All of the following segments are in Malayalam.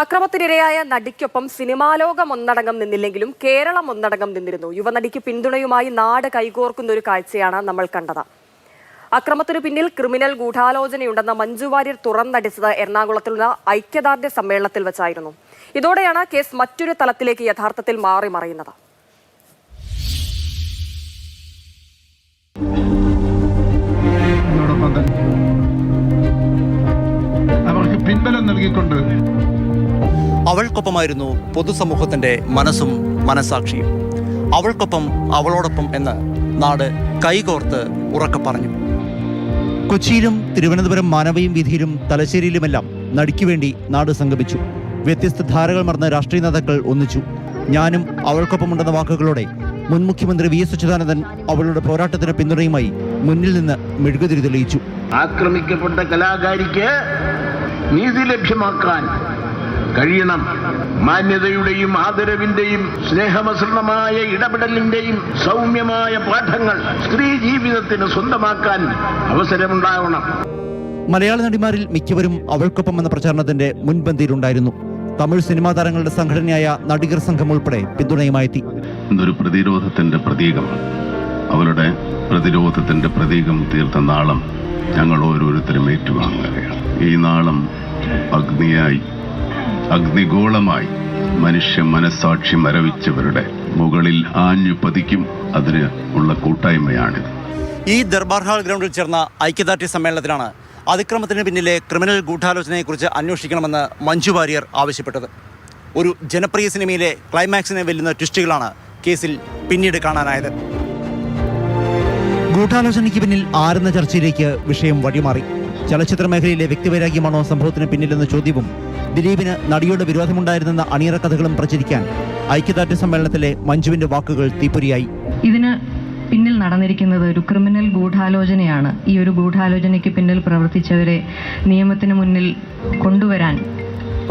അക്രമത്തിനിരയായ നടിക്കൊപ്പം സിനിമാലോകം ഒന്നടങ്കം നിന്നില്ലെങ്കിലും കേരളം ഒന്നടങ്കം നിന്നിരുന്നു. യുവനടിക്ക് പിന്തുണയുമായി നാട് കൈകോർക്കുന്ന ഒരു കാഴ്ചയാണ് നമ്മൾ കണ്ടത്. അക്രമത്തിനു പിന്നിൽ ക്രിമിനൽ ഗൂഢാലോചനയുണ്ടെന്ന മഞ്ജു വാര്യർ തുറന്നടിച്ചത് എറണാകുളത്തുള്ള ഐക്യദാർഢ്യ സമ്മേളനത്തിൽ വെച്ചായിരുന്നു. ഇതോടെയാണ് കേസ് മറ്റൊരു തലത്തിലേക്ക് യഥാർത്ഥത്തിൽ മാറി മറയുന്നത്. അവർക്ക് പിൻബലം നൽകിക്കൊണ്ട് അവൾക്കൊപ്പമായിരുന്നു പൊതുസമൂഹത്തിന്റെ മനസ്സും മനസാക്ഷിയും അവൾക്കൊപ്പം അവളോടൊപ്പം എന്ന് നാട് കൈകോർത്ത് ഉറക്കെ പറഞ്ഞു. കൊച്ചിയിലും തിരുവനന്തപുരം മാനവയും വീതിയിലും തലശ്ശേരിയിലുമെല്ലാം നടിക്കു വേണ്ടി നാട് സംഗമിച്ചു. വ്യത്യസ്ത ധാരകൾ മറന്ന രാഷ്ട്രീയ നേതാക്കൾ ഒന്നിച്ചു. ഞാനും അവൾക്കൊപ്പമുണ്ടെന്ന വാക്കുകളോടെ മുൻ മുഖ്യമന്ത്രി വി എസ് അച്യുതാനന്ദൻ അവളുടെ പോരാട്ടത്തിന് പിന്തുണയുമായി മുന്നിൽ നിന്ന് മെഴുകുതിരി തെളിയിച്ചു. ആക്രമിക്കപ്പെട്ട കലാകാരിക്ക് നീതി ലഭ്യമാക്കാൻ കഴിയണം. മാന്യതയുടെയും ആദരവിന്റെയും സ്നേഹമസൃണമായ ഇടപെടലിന്റെയും സൗമ്യമായ പാഠങ്ങൾ സ്ത്രീ ജീവിതത്തിന് സ്വന്തമാക്കാൻ അവസരമുണ്ടാവണം. മലയാള നടിമാരിൽ മിക്കവരും അവൾക്കൊപ്പം എന്ന പ്രചാരണത്തിന്റെ മുൻപന്തിയിലുണ്ടായിരുന്നു. തമിഴ് സിനിമാ താരങ്ങളുടെ സംഘടനയായ നടികർ സംഘം ഉൾപ്പെടെ പിന്തുണയുമായെത്തി. ഇതൊരു പ്രതിരോധത്തിന്റെ പ്രതീകമാണ്. അവരുടെ പ്രതിരോധത്തിന്റെ പ്രതീകം തീർത്ത നാളം ഞങ്ങൾ ഓരോരുത്തരും ഏറ്റുവാങ്ങുകയാണ്. ഈ നാളം അഗ്നിയായി അഗ്നിഗോളമായി മനുഷ്യ മനസാക്ഷി മരവിച്ചവരുടെ മുകളിൽ ആഞ്ഞു പതിക്കും അതിന് ഉള്ള കൂട്ടായ്മയാണിത്. ഈ ദർബാർ ഹാൾ ഗ്രൗണ്ടിൽ ചേർന്ന ഐക്യദാർഢ്യ സമ്മേളനത്തിലാണ് അതിക്രമത്തിന് പിന്നിലെ ക്രിമിനൽ ഗൂഢാലോചനയെക്കുറിച്ച് അന്വേഷിക്കണമെന്ന് മഞ്ജു വാര്യർ ആവശ്യപ്പെട്ടത്. ഒരു ജനപ്രിയ സിനിമയിലെ ക്ലൈമാക്സിനെ വെല്ലുന്ന ട്വിസ്റ്റുകളാണ് കേസിൽ പിന്നീട് കാണാനായത്. ഗൂഢാലോചനയ്ക്ക് പിന്നിൽ ആരെന്ന ചർച്ചയിലേക്ക് വിഷയം വഴിമാറി. ചലച്ചിത്ര മേഖലയിലെ വ്യക്തിവൈരാഗ്യമാണോ സംഭവത്തിന് പിന്നിലെന്ന ചോദ്യവും ദിലീപിന് നടിയുടെ വിരോധമുണ്ടായിരുന്നെന്ന അണിയറ കഥകളും പ്രചരിക്കാൻ ഐക്യദാർഢ്യ സമ്മേളനത്തിലെ മഞ്ജുവിന്റെ വാക്കുകൾ തീപ്പൊരിയായി. ഇതിന് പിന്നിൽ നടന്നിരിക്കുന്നത് ഒരു ക്രിമിനൽ ഗൂഢാലോചനയാണ്. ഈ ഒരു ഗൂഢാലോചനയ്ക്ക് പിന്നിൽ പ്രവർത്തിച്ചവരെ നിയമത്തിന് മുന്നിൽ കൊണ്ടുവരാൻ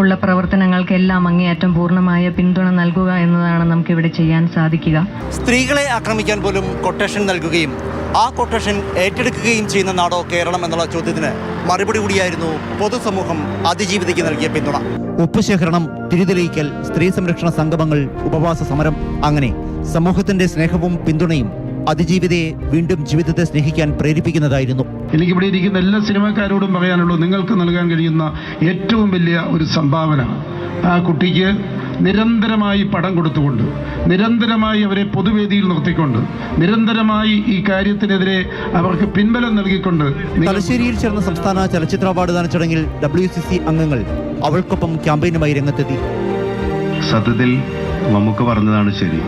ഉള്ള പ്രവർത്തനങ്ങൾക്കെല്ലാം അങ്ങേയറ്റം പൂർണമായ പിന്തുണ നൽകുക എന്നതാണ് നമുക്കിവിടെ ചെയ്യാൻ സാധിക്കുക. സ്ത്രീകളെ ആക്രമിക്കാൻ പോലും കൊട്ടേഷൻ നൽകുകയും ആ കൊട്ടേഷൻ ഏറ്റെടുക്കുകയും ചെയ്യുന്ന നാടോ കേരളം എന്നുള്ള ചോദ്യത്തിന് മറുപടി കൂടിയായിരുന്നു പൊതുസമൂഹം അതിജീവിതയ്ക്ക് നൽകിയ പിന്തുണ. ഉപ്പുശേഖരണം തിരിതെളിയിക്കൽ സ്ത്രീ സംരക്ഷണ സംഗമങ്ങൾ ഉപവാസ സമരം അങ്ങനെ സമൂഹത്തിന്റെ സ്നേഹവും പിന്തുണയും അതിജീവിതയെ വീണ്ടും ജീവിതത്തെ സ്നേഹിക്കാൻ പ്രേരിപ്പിക്കുന്നതായിരുന്നു. എനിക്കിവിടെ ഇരിക്കുന്ന എല്ലാ സിനിമാക്കാരോടും പറയാനുള്ളൂ നിങ്ങൾക്ക് നൽകാൻ കഴിയുന്ന ഏറ്റവും വലിയ ഒരു സംഭാവന ആ കുട്ടിക്ക് നിരന്തരമായി പടം കൊടുത്തുകൊണ്ട് നിരന്തരമായി അവരെ പൊതുവേദിയിൽ നിർത്തിക്കൊണ്ട് നിരന്തരമായി ഈ കാര്യത്തിനെതിരെ അവർക്ക് പിൻബലം നൽകിക്കൊണ്ട് തലശ്ശേരിയിൽ ചേർന്ന സംസ്ഥാന ചലച്ചിത്ര അവാർഡ് ദാന ചടങ്ങിൽ ഡബ്ല്യു സി സി അംഗങ്ങൾ അവൾക്കൊപ്പം ക്യാമ്പയിനുമായി രംഗത്തെത്തി. സത്യത്തിൽ നമുക്ക് പറഞ്ഞതാണ് ശരി.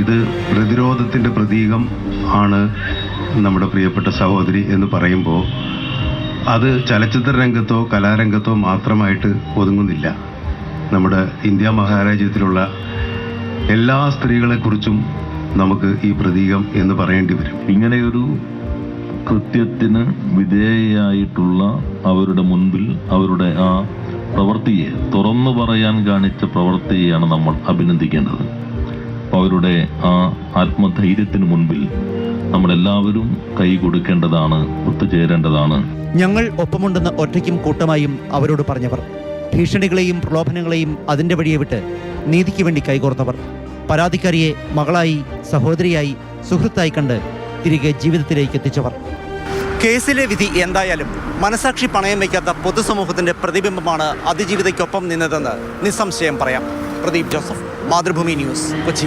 ഇത് പ്രതിരോധത്തിന്റെ പ്രതീകം ആണ് നമ്മുടെ പ്രിയപ്പെട്ട സഹോദരി എന്ന് പറയുമ്പോൾ അത് ചലച്ചിത്ര രംഗത്തോ കലാരംഗത്തോ മാത്രമായിട്ട് ഒതുങ്ങുന്നില്ല. നമ്മുടെ ഇന്ത്യ മഹാരാജ്യത്തിലുള്ള എല്ലാ സ്ത്രീകളെക്കുറിച്ചും നമുക്ക് ഈ പ്രതീകം എന്ന് പറയേണ്ടി വരും. ഇങ്ങനെയൊരു കൃത്യത്തിന് വിധേയയായിട്ടുള്ള അവരുടെ മുൻപിൽ അവരുടെ ആ പ്രവൃത്തിയെ തുറന്നു പറയാൻ കാണിച്ച പ്രവൃത്തിയെയാണ് നമ്മൾ അഭിനന്ദിക്കേണ്ടത്. അവരുടെ ആ ആത്മധൈര്യത്തിന് മുൻപിൽ നമ്മളെല്ലാവരും കൈ കൊടുക്കേണ്ടതാണ് ഒത്തുചേരേണ്ടതാണ്. ഞങ്ങൾ ഒപ്പമുണ്ടെന്ന് ഒറ്റയ്ക്കും കൂട്ടമായും അവരോട് പറഞ്ഞവർ ഭീഷണികളെയും പ്രലോഭനങ്ങളെയും അതിന്റെ വഴിയെ വിട്ട് നീതിക്ക് വേണ്ടി കൈകോർത്തവർ. പരാതിക്കാരിയെ മകളായി സഹോദരിയായി സുഹൃത്തായി കണ്ട് തിരികെ ജീവിതത്തിലേക്ക് എത്തിച്ചവർ. കേസിലെ വിധി എന്തായാലും മനസാക്ഷി പണയം വയ്ക്കാത്ത പൊതുസമൂഹത്തിന്റെ പ്രതിബിംബമാണ് അതിജീവിതയ്ക്കൊപ്പം നിന്നതെന്ന് നിസ്സംശയം പറയാം. പ്രദീപ് ജോസഫ് മാതൃഭൂമി ന്യൂസ് കൊച്ചി.